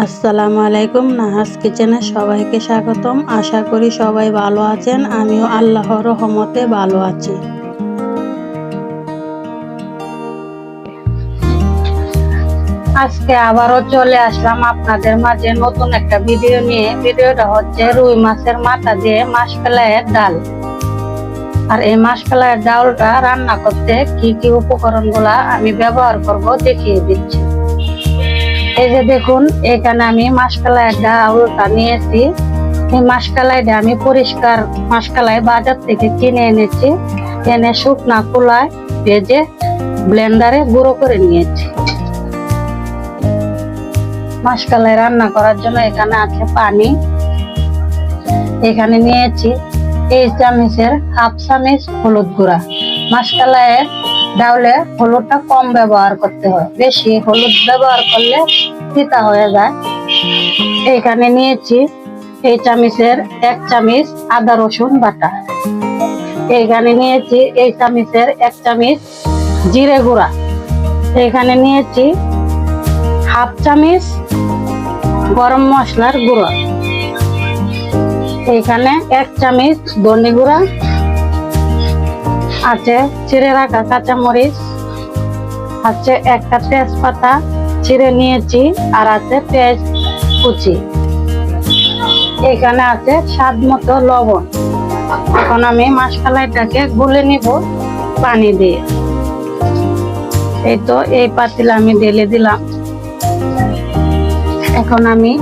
আসসালামু আলাইকুম, নাহাস কিচেনে সবাইকে স্বাগতম। আশা করি সবাই ভালো আছেন, আমিও আল্লাহর রহমতে ভালো আছি। আজকে আবারও চলে আসলাম আপনাদের মাঝে নতুন একটা ভিডিও নিয়ে। ভিডিওটা হচ্ছে রুই মাছের মাথা দিয়ে মাসকালাইয়ের ডাল। আর এই মাসকালাইয়ের ডালটা রান্না করতে কি কি উপকরণগুলা আমি ব্যবহার করব দেখিয়ে দিচ্ছি। এই যে দেখুন, এখানে আমি মাসকালাইয়ের ডাউলটা নিয়েছি। এই মাসকালাইটা আমি পরিষ্কার মাসকালাই বাজার থেকে কিনে এনেছি। এনে শুকনা কুলায় ভেজে ব্লেন্ডারে গুঁড়ো করে নিয়েছি। মাসকালাই রান্না করার জন্য এখানে আছে পানি। এখানে নিয়েছি এই চামচের হাফ চামচ হলুদ গুঁড়া। মাসকালাইয়ের ডাউলে হলুদটা কম ব্যবহার করতে হয়। বেশি হলুদ ব্যবহার করলে তিতা হয়ে যায়। এখানে নিয়েছি এই চামিচের এক চামিচ আদা রসুন বাটা। এইখানে নিয়েছি এই চামিচের এক চামিচ জিরে গুঁড়া। এখানে নিয়েছি হাফ চামিচ গরম মশলার গুঁড়ো। এখানে এক চামিচ ধনে গুঁড়া। আছে চিড়ে রাখা কাঁচামরিচ, আছে একটা তেজপাতা ছিঁড়ে নিয়েছি, আর আছে পেঁয়াজ কুচি। এখানে আছে স্বাদ মতো লবণ। এখন আমি মাসকালাইটাকে গুলে নিব পানি দিয়ে। এই তো এই পাতিল আমি ঢেলে দিলাম। এখন আমি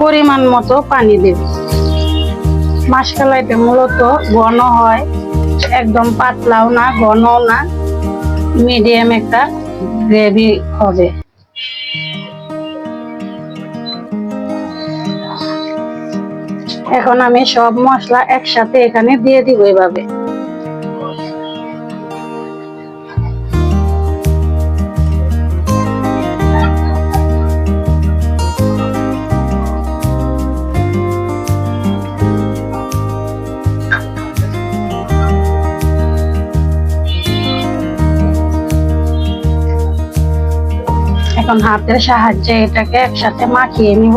পরিমাণ মতো পানি দেব। মাসকালাইটা মূলত ঘন হয়, একদম পাতলাও না, ঘনও না মিডিয়াম একটা গ্রেভি হবে। এখন আমি সব মশলা একসাথে এখানে দিয়ে দিব এভাবে। এখন হাতের সাহায্যে এটাকে একসাথে মাখিয়ে নিব।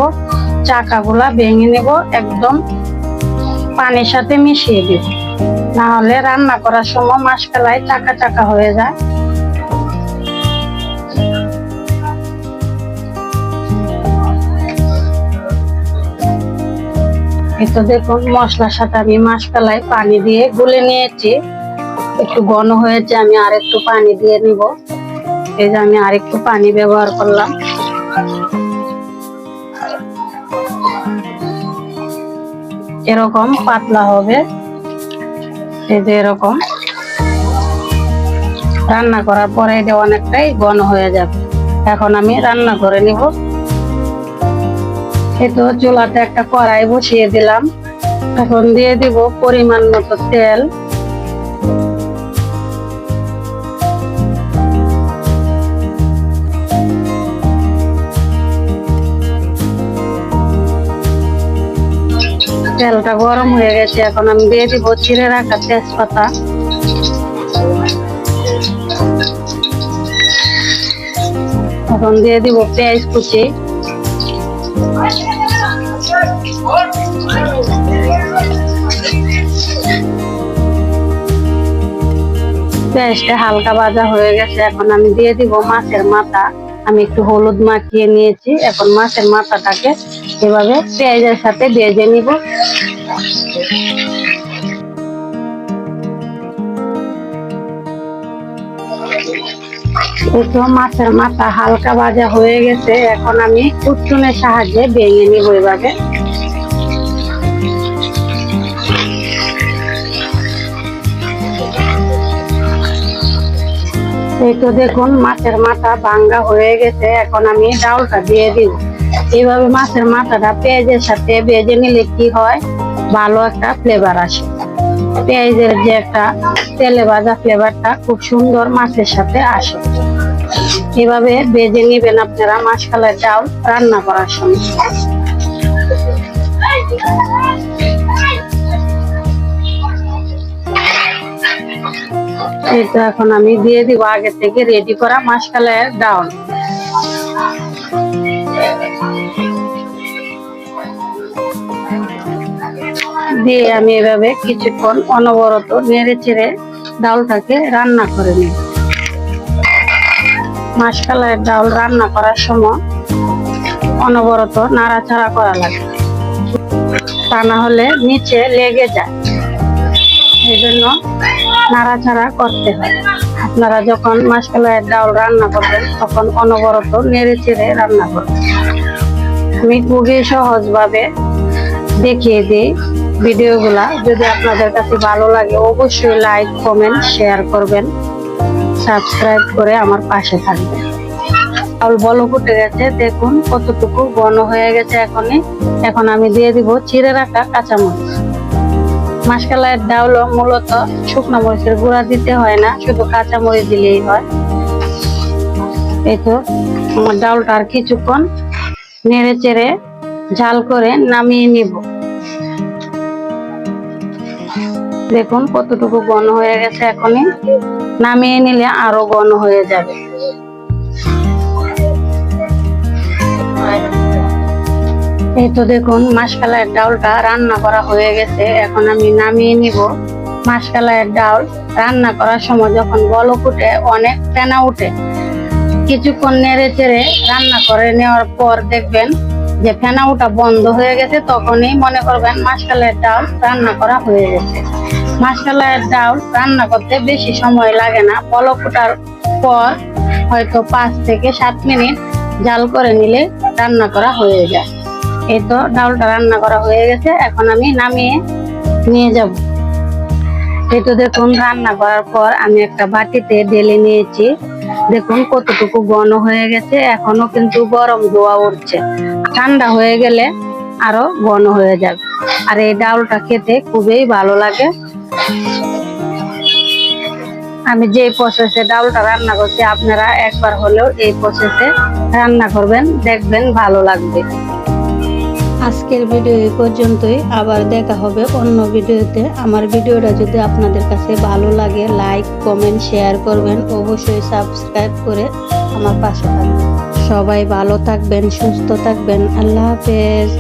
চাকাগুলা ভেঙে নিব, একদম পানির সাথে মিশিয়ে দিব। না হলে রান্না করার সময় মাসকালাই চাকা চাকা হয়ে যায়। তো দেখুন, মশলার সাথে আমি মাসকালাই পানি দিয়ে গুলে নিয়েছি। একটু ঘন হয়েছে, আমি আর একটু পানি দিয়ে নিব। এই যে আমি আরেকটু পানি ব্যবহার করলাম। এরকম পাতলা হবে। এই যে এরকম। রান্না করার পরে এটা অনেকটাই ঘন হয়ে যাবে। এখন আমি রান্না করে নিব। তো চুলাতে একটা কড়াই বসিয়ে দিলাম। এখন দিয়ে দিব পরিমাণ মতো তেল। তেলটা গরম হয়ে গেছে, এখন আমি দিয়ে দিব চিড়ে রাখা তেজপাতা। এখন দিয়ে দিব পেঁয়াজ কুচি। পেঁয়াজটা হালকা ভাজা হয়ে গেছে, এখন আমি দিয়ে দিব মাছের মাথা। আমি একটু হলুদ মাখিয়ে নিয়েছি, এখন মাছের মাথাটাকে এভাবে পেঁয়াজের সাথে ভেজে নিব। মাছের মাথা হালকা ভাজা হয়ে গেছে, এখন আমি উচ্চনের সাহায্যে ভেঙে নিব এভাবে। এই তো দেখুন, মাছের মাথা ভাঙ্গা হয়ে গেছে, এখন আমি ডাউলটা দিয়ে দিব। এইভাবে মাছের মাথাটা পেঁয়াজের সাথে ভেজে নিলে কি হয়? ভালো একটা ফ্লেভার আসে। পেঁয়াজের যে একটা তেলে ভাজা ফ্লেভারটা খুব সুন্দর মাছের সাথে আসে। এভাবে বেজে নিবেন আপনারা মাসকালের ডাউল রান্না করার সময়। তো এখন আমি দিয়ে দিব আগে থেকে রেডি করা মাসকালের ডাউল। দিয়ে আমি এভাবে কিছুক্ষণ অনবরত নেড়ে চেড়ে ডাউলটাকে রান্না করে নিই। মাসকালের ডাউল রান্না করার সময় অনবরত নাড়াচাড়া করা লাগে। তা না হলে নিচে লেগে যায়। এই জন্য নাড়াচাড়া করতে হয়। আপনারা যখন মাসকালের ডাউল রান্না করবেন, তখন অনবরত নেড়ে চেড়ে রান্না করবেন। আমি খুবই সহজভাবে দেখিয়ে দিই। ভিডিওগুলা যদি আপনাদের কাছে ভালো লাগে, অবশ্যই লাইক কমেন্ট শেয়ার করবেন। সাবস্ক্রাইব করে আমার পাশে থাকবেন। চাউল বলো ফুটে গেছে, দেখুন কতটুকু ঘন হয়ে গেছে এখনই। এখন আমি দিয়ে দিব চিড়ে রাখা কাঁচামরিচ। মাসকালাইয়ের ডাউল মূলত শুকনো মরিচের গুঁড়া দিতে হয় না, শুধু কাঁচামরিচ দিলেই হয়। এই তো আমার ডাউলটা আর কিছুক্ষণ নেড়ে চেড়ে ঝাল করে নামিয়ে নিব। দেখুন কতটুকু ঘন হয়ে গেছে এখনই। নামিয়ে নিলে আরও ঘন হয়ে যাবে। এই তো দেখুন মাসকালাইয়ের ডাউলটা রান্না করা হয়ে গেছে। এখন আমি নামিয়ে নিব মাসকালাইয়ের ডাউল রান্না করার সময় যখন বলক উঠে অনেক ফেনা উঠে। কিছুক্ষণ নেড়ে চেড়ে রান্না করে নেওয়ার পর দেখবেন যে ফেনা ওঠা বন্ধ হয়ে গেছে, তখনই মনে করবেন মাসকালের ডাল রান্না করা হয়ে গেছে। মাসকালের ডাল রান্না করতে বেশি সময় লাগে না। পলক ওঠার পর হয়তো পাঁচ থেকে সাত মিনিট জাল করে নিলে রান্না করা হয়ে যায়। এই তো ডালটা রান্না করা হয়ে গেছে, এখন আমি নামিয়ে নিয়ে যাব। এই তো দেখুন, রান্না করার পর আমি একটা বাটিতে ঢেলে নিয়েছি। দেখুন, কতটুকু ঘন হয়ে গেছে, এখনও কিন্তু গরম ধোয়া উঠছে। ঠান্ডা হয়ে গেলে আরও ঘন হয়ে যাবে। আর এই ডাউলটা খেতে খুবই ভালো লাগে। আমি যে প্রসেসে ডাউলটা রান্না করছি, আপনারা একবার হলেও এই প্রসেসে রান্না করবেন, দেখবেন ভালো লাগবে। আজকের ভিডিও এই পর্যন্তই, আবার দেখা হবে অন্য ভিডিওতে আমার ভিডিওটা যদি আপনাদের কাছে ভালো লাগে লাইক কমেন্ট শেয়ার করবেন। অবশ্যই সাবস্ক্রাইব করে আমার পাশে থাকবেন। সবাই ভালো থাকবেন, সুস্থ থাকবেন। আল্লাহ হাফেজ।